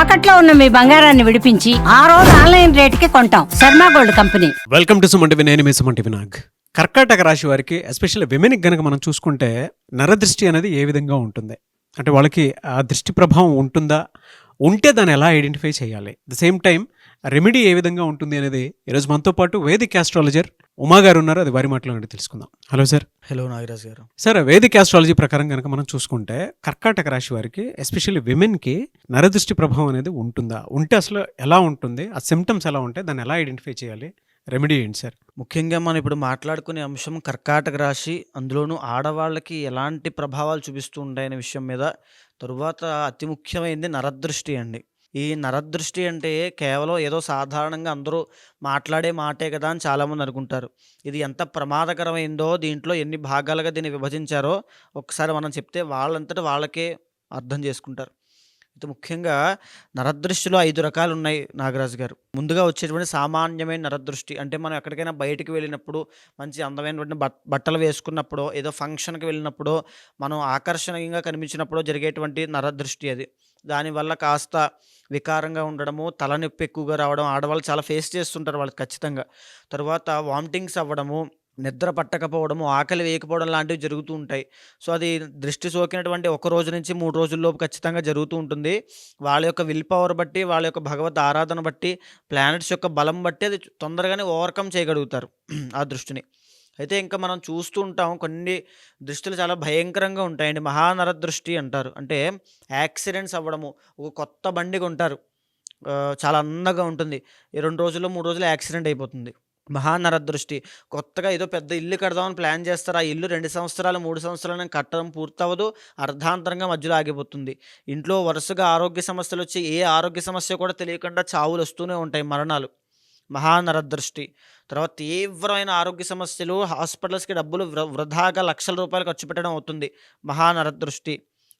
తాకట్లో ఉన్న మీ బంగారాన్ని విడిపించి ఆ రోజు ఆన్లైన్ రేటుకి కొంటాం. Sharma gold company. Welcome to సుమంటివి నేను మీ సుమంటి వినాగ్ కర్కాటక రాశి వారికి ఎస్పెషల్లీ విమెన్కి గనక మనం చూసుకుంటే నరదృష్టి అనేది ఏ విధంగా ఉంటుంది? అంటే వాళ్ళకి ఆ దృష్టి ప్రభావం ఉంటుందా? ఉంటే దాన్ని ఎలా ఐడెంటిఫై చేయాలి? ద సేమ్ టైం రెమెడీ ఏ విధంగా ఉంటుంది అనేది ఈరోజు మనతో పాటు వేదిక్ ఆస్ట్రాలజర్ ఉమా గారు ఉన్నారు. అది వారి మాటలో నుండి తెలుసుకుందాం. Hello sir. హలో నాగరాజ్ గారు. సార్ వేదిక్ ఆస్ట్రాలజీ ప్రకారం కనుక మనం చూసుకుంటే కర్కాటక రాశి వారికి ఎస్పెషల్లీ విమెన్కి నరదృష్టి ప్రభావం అనేది ఉంటుందా? ఉంటే అసలు ఎలా ఉంటుంది? ఆ సిమ్టమ్స్ ఎలా ఉంటాయి? దాన్ని ఎలా ఐడెంటిఫై చేయాలి? రెమెడీ ఏంటి సార్? ముఖ్యంగా మనం ఇప్పుడు మాట్లాడుకునే అంశం కర్కాటక రాశి. అందులోనూ ఆడవాళ్ళకి ఎలాంటి ప్రభావాలు చూపిస్తూ ఉంటాయనే విషయం మీద తరువాత అతి ముఖ్యమైనది నరదృష్టి అండి. ఈ నరదృష్టి అంటే కేవలం ఏదో సాధారణంగా అందరూ మాట్లాడే మాటే కదా అని చాలామంది అనుకుంటారు. ఇది ఎంత ప్రమాదకరమైందో దీంట్లో ఎన్ని భాగాలుగా దీన్ని విభజించారో ఒకసారి మనం చెప్తే వాళ్ళంతటా వాళ్ళకే అర్థం చేసుకుంటారు. అయితే ముఖ్యంగా నరదృష్టిలో ఐదు రకాలు ఉన్నాయి నాగరాజు గారు. ముందుగా వచ్చేటువంటి సామాన్యమైన నరదృష్టి అంటే మనం ఎక్కడికైనా బయటికి వెళ్ళినప్పుడు మంచి అందమైనటువంటి బట్టలు వేసుకున్నప్పుడు ఏదో ఫంక్షన్కి వెళ్ళినప్పుడు మనం ఆకర్షణీయంగా కనిపించినప్పుడు జరిగేటువంటి నరదృష్టి అది. దానివల్ల కాస్త వికారంగా ఉండడము తలనొప్పి ఎక్కువగా రావడం ఆడవాళ్ళు చాలా ఫేస్ చేస్తుంటారు వాళ్ళు ఖచ్చితంగా. తర్వాత వామిటింగ్స్ అవ్వడము నిద్ర పట్టకపోవడము ఆకలి వేయకపోవడం లాంటివి జరుగుతూ ఉంటాయి. సో అది దృష్టి సోకినటువంటి ఒక రోజు నుంచి మూడు రోజుల్లోపు ఖచ్చితంగా జరుగుతూ ఉంటుంది. వాళ్ళ యొక్క విల్ పవర్ బట్టి వాళ్ళ యొక్క భగవత్ ఆరాధన బట్టి ప్లానెట్స్ యొక్క బలం బట్టి అది తొందరగానే ఓవర్కమ్ చేయగలుగుతారు ఆ దృష్టిని. అయితే ఇంకా మనం చూస్తూ ఉంటాం కొన్ని దృష్టిలు చాలా భయంకరంగా ఉంటాయండి. మహానర దృష్టి అంటారు. అంటే యాక్సిడెంట్స్ అవ్వడము ఒక కొత్త బండి కొంటారు. చాలా అందంగా ఉంటుంది. ఈ రెండు రోజుల్లో మూడు రోజులు యాక్సిడెంట్ అయిపోతుంది. మహానర దృష్టి కొత్తగా ఏదో పెద్ద ఇల్లు కడదామని ప్లాన్ చేస్తారు. ఆ ఇల్లు రెండు సంవత్సరాలు మూడు సంవత్సరాలు కట్టడం పూర్తవదు అర్ధాంతరంగా మధ్యలో ఆగిపోతుంది. ఇంట్లో వరుసగా ఆరోగ్య సమస్యలు వచ్చి ఏ ఆరోగ్య సమస్య కూడా తెలియకుండా చావులు వస్తూనే ఉంటాయి మరణాలు. మహానరదృష్టి. తర్వాత తీవ్రమైన ఆరోగ్య సమస్యలు హాస్పిటల్స్కి డబ్బులు వృ వృధాగా లక్షల రూపాయలు ఖర్చు పెట్టడం అవుతుంది. మహానరదృష్టి.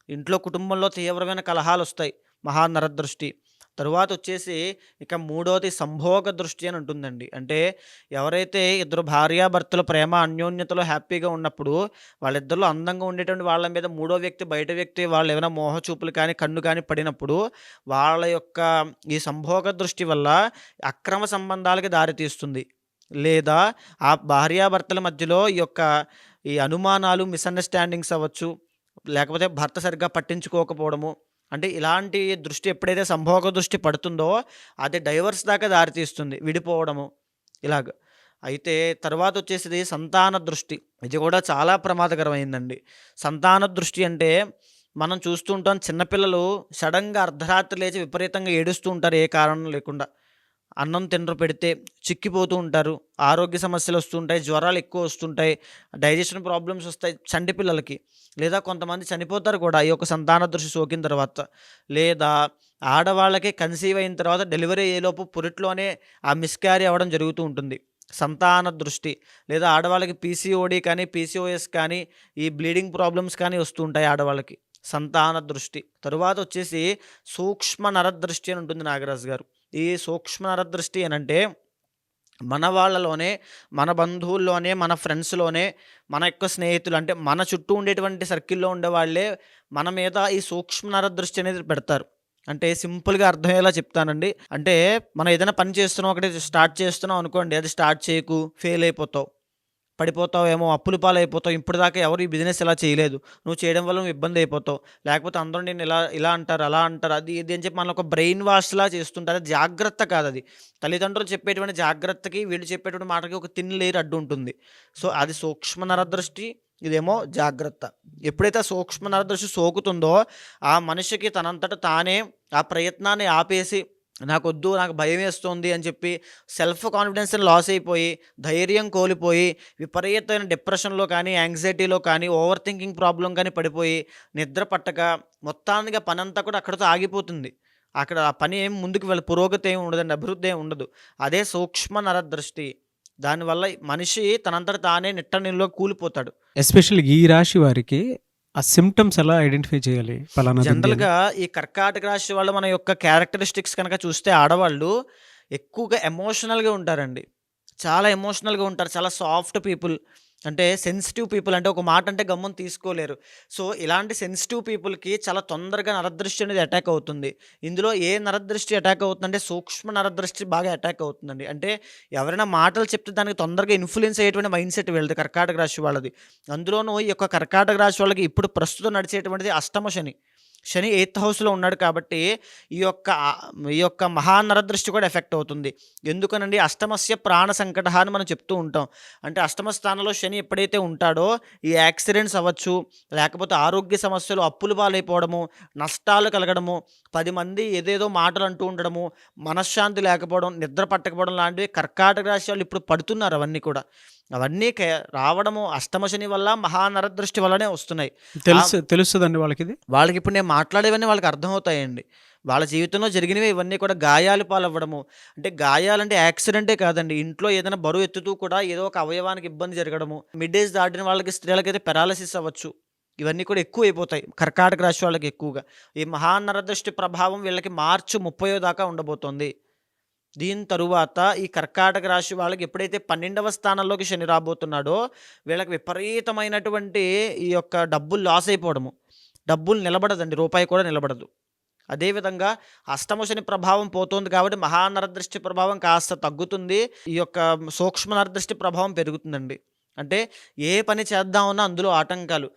ఇంట్లో కుటుంబంలో తీవ్రమైన కలహాలు వస్తాయి మహానరదృష్టి. తరువాత వచ్చేసి ఇక మూడోది సంభోగ దృష్టి అని ఉంటుందండి అంటే ఎవరైతే ఇద్దరు భార్యాభర్తలు ప్రేమ అన్యోన్యతలో హ్యాపీగా ఉన్నప్పుడు వాళ్ళిద్దరిలో అందంగా ఉండేటువంటి వాళ్ళ మీద మూడో వ్యక్తి బయట వ్యక్తి వాళ్ళు ఏమైనా మోహ చూపులు కానీ కన్ను కానీ పడినప్పుడు వాళ్ళ యొక్క ఈ సంభోగ దృష్టి వల్ల అక్రమ సంబంధాలకి దారితీస్తుంది లేదా ఆ భార్యాభర్తల మధ్యలో ఈ యొక్క ఈ అనుమానాలు మిస్అండర్స్టాండింగ్స్ అవ్వచ్చు లేకపోతే భర్త సరిగ్గా పట్టించుకోకపోవడము అంటే ఇలాంటి దృష్టి ఎప్పుడైతే సంభోగ దృష్టి పడుతుందో అది డైవర్స్ దాకా దారితీస్తుంది విడిపోవడము. ఇలాగ. అయితే తర్వాత వచ్చేసి సంతాన దృష్టి. ఇది కూడా చాలా ప్రమాదకరమైందండి. సంతాన దృష్టి అంటే మనం చూస్తుంటాం చిన్నపిల్లలు సడన్గా అర్ధరాత్రి లేచి విపరీతంగా ఏడుస్తూ ఉంటారు ఏ కారణం లేకుండా. అన్నం తినరు పెడితే చిక్కిపోతూ ఉంటారు. ఆరోగ్య సమస్యలు వస్తుంటాయి జ్వరాలు ఎక్కువ వస్తుంటాయి డైజెషన్ ప్రాబ్లమ్స్ వస్తాయి చంటి పిల్లలకి. లేదా కొంతమంది చనిపోతారు కూడా ఈ యొక్క సంతాన దృష్టి సోకిన తర్వాత. లేదా ఆడవాళ్ళకి కన్సీవ్ అయిన తర్వాత డెలివరీ అయ్యేలోపు పురిట్లోనే ఆ మిస్క్యారీ అవ్వడం జరుగుతూ ఉంటుంది. సంతాన దృష్టి. లేదా ఆడవాళ్ళకి పీసీఓడి కానీ పీసీఓఎస్ కానీ ఈ బ్లీడింగ్ ప్రాబ్లమ్స్ కానీ వస్తూ ఉంటాయి ఆడవాళ్ళకి. సంతాన దృష్టి. తరువాత వచ్చేసి సూక్ష్మ నరదృష్టి అని ఉంటుంది నాగరాజు గారు. ఈ సూక్ష్మ నరదృష్టి అని మన వాళ్ళలోనే మన బంధువుల్లోనే మన ఫ్రెండ్స్లోనే మన యొక్క స్నేహితులు అంటే మన చుట్టూ ఉండేటువంటి సర్కిల్లో ఉండే వాళ్ళే మన మీద ఈ సూక్ష్మ నరదృష్టి అనేది పెడతారు. అంటే సింపుల్గా అర్థమయ్యేలా చెప్తానండి. అంటే మనం ఏదైనా పని చేస్తున్నాం ఒకటి స్టార్ట్ చేస్తున్నాం అనుకోండి అది స్టార్ట్ చేయకు ఫెయిల్ అయిపోతావు. పడిపోతావేమో అప్పులు పాలైపోతావు. అయిపోతావు ఇప్పుడు దాకా ఎవరు ఈ బిజినెస్ ఇలా చేయలేదు. నువ్వు చేయడం వల్ల నువ్వు ఇబ్బంది అయిపోతావు. లేకపోతే అందరూ నేను ఇలా ఇలా అంటారు అలా అంటారు. అది ఇది అని చెప్పి మనల్ని ఒక బ్రెయిన్ వాష్లా చేస్తుంటారు. అది జాగ్రత్త కాదు అది. తల్లిదండ్రులు చెప్పేటువంటి జాగ్రత్తకి వీళ్ళు చెప్పేటువంటి మాటకి ఒక తిన్ లేరు అడ్డు ఉంటుంది. సో అది సూక్ష్మ నరదృష్టి ఇదేమో జాగ్రత్త. ఎప్పుడైతే సూక్ష్మ నరదృష్టి సోకుతుందో ఆ మనిషికి తనంతట తానే ఆ ప్రయత్నాన్ని ఆపేసి నాకు వద్దు నాకు భయం వేస్తుంది అని చెప్పి సెల్ఫ్ కాన్ఫిడెన్స్ లాస్ అయిపోయి ధైర్యం కోల్పోయి విపరీతమైన డిప్రెషన్లో కానీ యాంగ్జైటీలో కానీ ఓవర్ థింకింగ్ ప్రాబ్లం కానీ పడిపోయి నిద్ర పట్టక మొత్తానికి పని అంతా కూడా అక్కడితో ఆగిపోతుంది. అక్కడ ఆ పని ఏం ముందుకు వెళ్ళి పురోగతి ఏమి ఉండదండి అభివృద్ధి ఏమి ఉండదు. అదే సూక్ష్మ నరదృష్టి. దానివల్ల మనిషి తనంతట తానే నిట్ట నీళ్ళలో కూలిపోతాడు. ఎస్పెషల్లీ ఈ రాశి వారికి ఆ సిమ్టమ్స్ ఎలా ఐడెంటిఫై చేయాలి? అని? జనరల్గా ఈ కర్కాటక రాశి వాళ్ళ మన యొక్క క్యారెక్టరిస్టిక్స్ కనుక చూస్తే ఆడవాళ్ళు ఎక్కువగా ఎమోషనల్గా ఉంటారండి. చాలా ఎమోషనల్గా ఉంటారు. చాలా సాఫ్ట్ పీపుల్ అంటే సెన్సిటివ్ పీపుల్ అంటే ఒక మాట అంటే గమ్మున తీసుకోలేరు. సో ఇలాంటి సెన్సిటివ్ పీపుల్కి చాలా తొందరగా నరదృష్టి అనేది అటాక్ అవుతుంది. ఇందులో ఏ నరదృష్టి అటాక్ అవుతుందంటే సూక్ష్మ నరదృష్టి బాగా అటాక్ అవుతుందండి. అంటే ఎవరైనా మాటలు చెప్తే దానికి తొందరగా ఇన్ఫ్లుయెన్స్ అయ్యేటువంటి మైండ్ సెట్ వెళ్ళదు కర్కాటక రాశి వాళ్ళది. అందులోనూ ఈ యొక్క కర్కాటక రాశి వాళ్ళకి ఇప్పుడు ప్రస్తుతం నడిచేటువంటిది అష్టమ శని. శని ఎయిత్ హౌస్లో ఉన్నాడు కాబట్టి ఈ యొక్క ఈ యొక్క మహానరదృష్టి కూడా ఎఫెక్ట్ అవుతుంది. ఎందుకనండి? అష్టమస్య ప్రాణ సంకట అని మనం చెప్తూ ఉంటాం. అంటే అష్టమ స్థానంలో శని ఎప్పుడైతే ఉంటాడో ఈ యాక్సిడెంట్స్ అవ్వచ్చు లేకపోతే ఆరోగ్య సమస్యలు అప్పులు పాలైపోవడము నష్టాలు కలగడము పది మంది ఏదేదో మాటలు అంటూ ఉండడము మనశ్శాంతి లేకపోవడం నిద్ర పట్టకపోవడం లాంటివి కర్కాటక రాశి వాళ్ళు ఇప్పుడు పడుతున్నారు అవన్నీ కూడా. అవన్నీ కే- రావడము అష్టమ శని వల్ల మహానరదృష్టి వల్లనే వస్తున్నాయి. తెలుసు తెలుస్తుందండి వాళ్ళకి ఇది? వాళ్ళకి ఇప్పుడు నేను మాట్లాడేవన్నీ వాళ్ళకి అర్థమవుతాయండి. వాళ్ళ జీవితంలో జరిగినవి ఇవన్నీ కూడా గాయాలు పాలవ్వడము. అంటే గాయాలంటే యాక్సిడెంటే కాదండి. ఇంట్లో ఏదైనా బరువు ఎత్తుతూ కూడా ఏదో ఒక అవయవానికి ఇబ్బంది జరగడము. మిడ్ ఏజ్ దాటిన వాళ్ళకి స్త్రీలకైతే పెరాలసిస్ అవ్వచ్చు. ఇవన్నీ కూడా ఎక్కువ అయిపోతాయి కర్కాటక రాశి వాళ్ళకి ఎక్కువగా. ఈ మహానరదృష్టి ప్రభావం వీళ్ళకి మార్చి ముప్పయో దాకా ఉండబోతోంది. దీని తరువాత ఈ కర్కాటక రాశి వాళ్ళకి ఎప్పుడైతే పన్నెండవ స్థానంలోకి శని రాబోతున్నాడో వీళ్ళకి విపరీతమైనటువంటి ఈ యొక్క డబ్బులు లాస్ అయిపోవడము. డబ్బులు నిలబడదండి రూపాయి కూడా నిలబడదు. అదేవిధంగా అష్టమ శని ప్రభావం పోతుంది కాబట్టి మహానరదృష్టి ప్రభావం కాస్త తగ్గుతుంది. ఈ యొక్క సూక్ష్మ నరదృష్టి ప్రభావం పెరుగుతుందండి. అంటే ఏ పని చేద్దామన్నా అందులో ఆటంకాలు.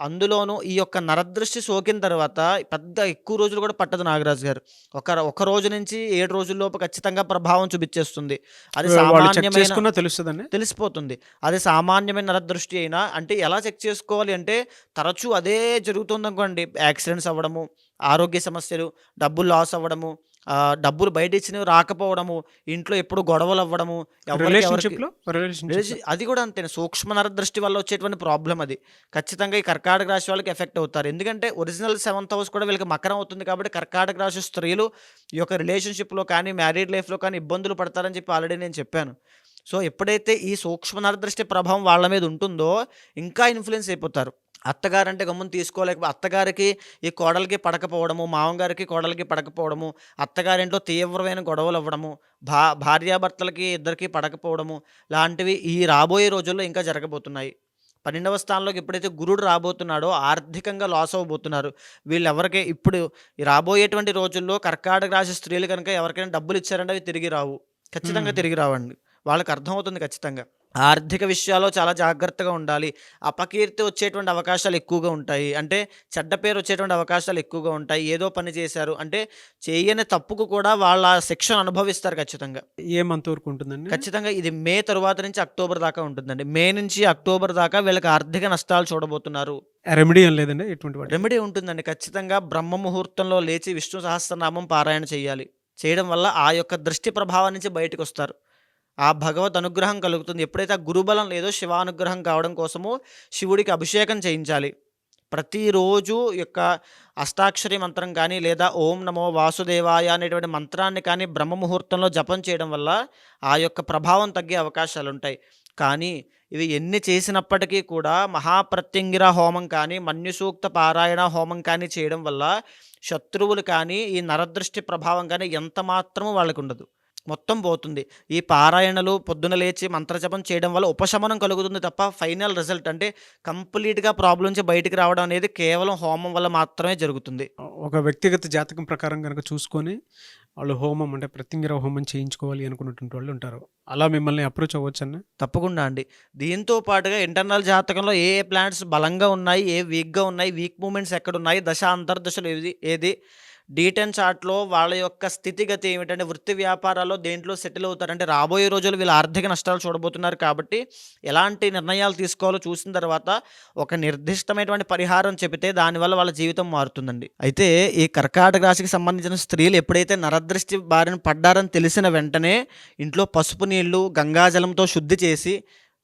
అందులోనూ ఈ యొక్క నరదృష్టి సోకిన తర్వాత పెద్ద ఎక్కువ రోజులు కూడా పట్టదు నాగరాజు గారు. ఒక ఒక రోజు నుంచి ఏడు రోజుల్లోపు ఖచ్చితంగా ప్రభావం చూపించేస్తుంది. అది సామాన్యమైన తెలుస్తుందండి? తెలిసిపోతుంది. అది సామాన్యమైన నరదృష్టి అయినా అంటే ఎలా చెక్ చేసుకోవాలి అంటే తరచూ అదే జరుగుతుంది అనుకోండి యాక్సిడెంట్స్ అవ్వడము ఆరోగ్య సమస్యలు డబ్బులు లాస్ అవ్వడము డబ్బులు బయట ఇచ్చినవి రాకపోవడము ఇంట్లో ఎప్పుడు గొడవలు అవ్వడము అది కూడా అంతే సూక్ష్మ నరదృష్టి వల్ల వచ్చేటువంటి ప్రాబ్లం అది. ఖచ్చితంగా ఈ కర్కాటక రాశి వాళ్ళకి ఎఫెక్ట్ అవుతారు. ఎందుకంటే ఒరిజినల్ సెవెంత్ హౌస్ కూడా వీళ్ళకి మకరం అవుతుంది కాబట్టి కర్కాటక రాశి స్త్రీలు ఈ యొక్క రిలేషన్షిప్లో కానీ మ్యారీడ్ లైఫ్లో కానీ ఇబ్బందులు పడతారని చెప్పి ఆల్రెడీ నేను చెప్పాను. సో ఎప్పుడైతే ఈ సూక్ష్మ నరదృష్టి ప్రభావం వాళ్ళ మీద ఉంటుందో ఇంకా ఇన్ఫ్లుయెన్స్ అయిపోతారు. అత్తగారంటే గమ్మున తీసుకోలేక అత్తగారికి ఈ కోడలికి పడకపోవడము మామగారికి కోడలికి పడకపోవడము అత్తగారింట్లో తీవ్రమైన గొడవలు అవ్వడము భా భార్యాభర్తలకి ఇద్దరికి పడకపోవడము లాంటివి ఈ రాబోయే రోజుల్లో ఇంకా జరగబోతున్నాయి. పన్నెండవ స్థానంలోకి ఎప్పుడైతే గురుడు రాబోతున్నాడో ఆర్థికంగా లాస్ అవ్వబోతున్నారు. వీళ్ళెవరికి ఇప్పుడు రాబోయేటువంటి రోజుల్లో కర్కాటక రాశి స్త్రీలు కనుక ఎవరికైనా డబ్బులు ఇచ్చారంటే అవి తిరిగి రావు. ఖచ్చితంగా. తిరిగి రావండి. వాళ్ళకి అర్థమవుతుంది ఖచ్చితంగా. ఆర్థిక విషయాల్లో చాలా జాగ్రత్తగా ఉండాలి. అపకీర్తి వచ్చేటువంటి అవకాశాలు ఎక్కువగా ఉంటాయి. అంటే చెడ్డ పేరు వచ్చేటువంటి అవకాశాలు ఎక్కువగా ఉంటాయి. ఏదో పని చేశారు. అంటే చేయని తప్పుకు కూడా వాళ్ళ శిక్షను అనుభవిస్తారు ఖచ్చితంగా. ఏ మంత్ వరకు ఉంటుందండి? ఖచ్చితంగా ఇది మే తరువాత నుంచి అక్టోబర్ దాకా ఉంటుందండి. మే నుంచి అక్టోబర్ దాకా వీళ్ళకి ఆర్థిక నష్టాలు చూడబోతున్నారు. రెమెడీ ఏం లేదండి ఎటువంటి వాటి రెమెడీ ఉంటుందండి. ఖచ్చితంగా బ్రహ్మ ముహూర్తంలో లేచి విష్ణు సహస్రనామం పారాయణ చేయాలి. చేయడం వల్ల ఆ యొక్క దృష్టి ప్రభావం నుంచి బయటకు వస్తారు. ఆ భగవద్ అనుగ్రహం కలుగుతుంది. ఎప్పుడైతే ఆ గురుబలం లేదో శివానుగ్రహం కావడం కోసము శివుడికి అభిషేకం చేయించాలి. ప్రతిరోజు యొక్క అష్టాక్షరి మంత్రం కానీ లేదా ఓం నమో వాసుదేవాయ అనేటువంటి మంత్రాన్ని కానీ బ్రహ్మ ముహూర్తంలో జపం చేయడం వల్ల ఆ యొక్క ప్రభావం తగ్గే అవకాశాలు ఉంటాయి కానీ ఇవి ఎన్ని చేసినప్పటికీ కూడా మహాప్రత్యంగిర హోమం కానీ మన్యుసూక్త పారాయణ హోమం కానీ చేయడం వల్ల శత్రువులు కానీ ఈ నరదృష్టి ప్రభావం కానీ ఎంత మాత్రము వాళ్ళకు ఉండదు మొత్తం పోతుంది. ఈ పారాయణలు పొద్దున లేచి మంత్రజపం చేయడం వల్ల ఉపశమనం కలుగుతుంది తప్ప ఫైనల్ రిజల్ట్ అంటే కంప్లీట్గా ప్రాబ్లం నుంచి బయటికి రావడం అనేది కేవలం హోమం వల్ల మాత్రమే జరుగుతుంది. ఒక వ్యక్తిగత జాతకం ప్రకారం కనుక చూసుకొని వాళ్ళు హోమం అంటే ప్రత్యంగిర హోమం చేయించుకోవాలి అనుకున్నటువంటి వాళ్ళు ఉంటారు. అలా మిమ్మల్ని అప్రోచ్ అవ్వచ్చన్న తప్పకుండా అండి. దీంతో పాటుగా ఇంటర్నల్ జాతకంలో ఏ ఏ ప్లానెట్స్ బలంగా ఉన్నాయి ఏ వీక్గా ఉన్నాయి వీక్ మూమెంట్స్ ఎక్కడ ఉన్నాయి దశ అంతర్దశలు ఏది ఏది డీటెన్ చార్ట్లో వాళ్ళ యొక్క స్థితిగతి ఏమిటంటే వృత్తి వ్యాపారాల్లో దేంట్లో సెటిల్ అవుతారంటే రాబోయే రోజులు వీళ్ళు ఆర్థిక నష్టాలు చూడబోతున్నారు కాబట్టి ఎలాంటి నిర్ణయాలు తీసుకోవాలో చూసిన తర్వాత ఒక నిర్దిష్టమైనటువంటి పరిహారం చెబితే దానివల్ల వాళ్ళ జీవితం మారుతుందండి. అయితే ఈ కర్కాటక రాశికి సంబంధించిన స్త్రీలు ఎప్పుడైతే నరదృష్టి బారిన పడ్డారని తెలిసిన వెంటనే ఇంట్లో పసుపు నీళ్ళు గంగాజలంతో శుద్ధి చేసి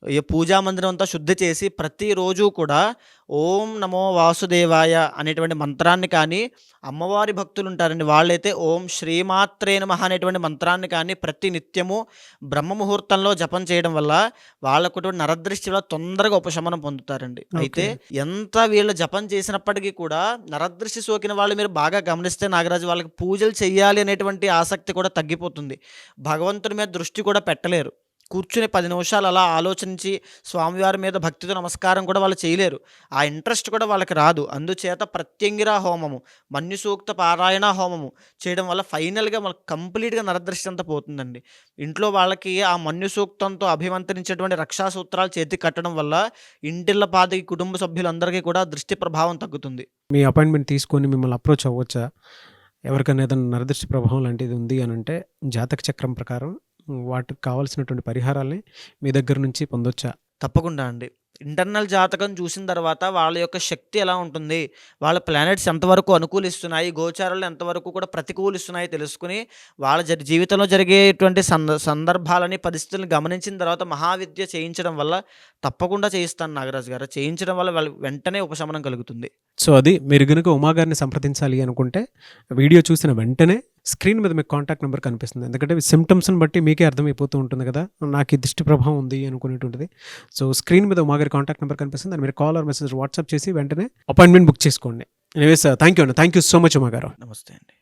ఈ పూజా మందిరం అంతా శుద్ధి చేసి ప్రతిరోజు కూడా ఓం నమో వాసుదేవాయ అనేటువంటి మంత్రాన్ని కానీ అమ్మవారి భక్తులు ఉంటారండి. వాళ్ళైతే ఓం శ్రీమాత్రే నమః అనేటువంటి మంత్రాన్ని కానీ ప్రతి నిత్యము బ్రహ్మ ముహూర్తంలో జపం చేయడం వల్ల వాళ్ళకు నరదృష్టి వల్ల తొందరగా ఉపశమనం పొందుతారండి. అయితే ఎంత వీళ్ళు జపం చేసినప్పటికీ కూడా నరదృష్టి సోకిన వాళ్ళు మీరు బాగా గమనిస్తే నాగరాజు వాళ్ళకి పూజలు చేయాలి అనేటువంటి ఆసక్తి కూడా తగ్గిపోతుంది. భగవంతుని మీద దృష్టి కూడా పెట్టలేరు. కూర్చుని పది నిమిషాలు అలా ఆలోచించి స్వామివారి మీద భక్తితో నమస్కారం కూడా వాళ్ళు చేయలేరు. ఆ ఇంట్రెస్ట్ కూడా వాళ్ళకి రాదు. అందుచేత ప్రత్యంగిర హోమము మన్యు సూక్త పారాయణ హోమము చేయడం వల్ల ఫైనల్గా వాళ్ళకి కంప్లీట్గా నరదృష్టి అంతా పోతుందండి. ఇంట్లో వాళ్ళకి ఆ మన్యు సూక్తంతో అభిమంత్రించేటువంటి రక్షా సూత్రాలు చేతికి కట్టడం వల్ల ఇంటిళ్ళ పాదికి కుటుంబ సభ్యులందరికీ కూడా దృష్టి ప్రభావం తగ్గుతుంది. మీ అపాయింట్మెంట్ తీసుకొని మిమ్మల్ని అప్రోచ్ అవ్వచ్చా? ఎవరికైనా ఏదైనా నరదృష్టి ప్రభావం లాంటిది ఉంది అని అంటే జాతక చక్రం ప్రకారం వాటికి కావాల్సినటువంటి పరిహారాల్ని మీ దగ్గర నుంచి పొందొచ్చా? తప్పకుండా అండి. ఇంటర్నల్ జాతకం చూసిన తర్వాత వాళ్ళ యొక్క శక్తి ఎలా ఉంటుంది? వాళ్ళ ప్లానెట్స్ ఎంతవరకు అనుకూలిస్తున్నాయి? గోచారాలు ఎంతవరకు కూడా ప్రతికూలిస్తున్నాయి తెలుసుకుని వాళ్ళ జరి జీవితంలో జరిగేటువంటి సంద సందర్భాలని పరిస్థితులను గమనించిన తర్వాత మహావిద్య చేయించడం వల్ల తప్పకుండా చేయిస్తాను నాగరాజు గారు. చేయించడం వల్ల వాళ్ళ వెంటనే ఉపశమనం కలుగుతుంది. సో అది మీరు కనుక ఉమాగారిని సంప్రదించాలి అనుకుంటే వీడియో చూసిన వెంటనే స్క్రీన్ మీద మీకు కాంటాక్ట్ నెంబర్ కనిపిస్తుంది. ఎందుకంటే సిమ్టమ్స్ని బట్టి మీకే అర్థమైపోతూ ఉంటుంది కదా. నాకు ఈ దృష్టి ప్రభావం ఉంది అనుకునేటువంటిది. సో స్క్రీన్ మీద మా ఉమాగారి కాంటాక్ట్ నెంబర్ కనిపిస్తుంది. దాన్ని మీరు కాల్ ఆర్ మెసేజ్ వాట్సాప్ చేసి వెంటనే అపాయింట్మెంట్ బుక్ చేసుకోండి. ఎనీవేస్ థ్యాంక్ యూ అండి థ్యాంక్ యూ సో మచ్ ఉమాగారు నమస్తే అండి.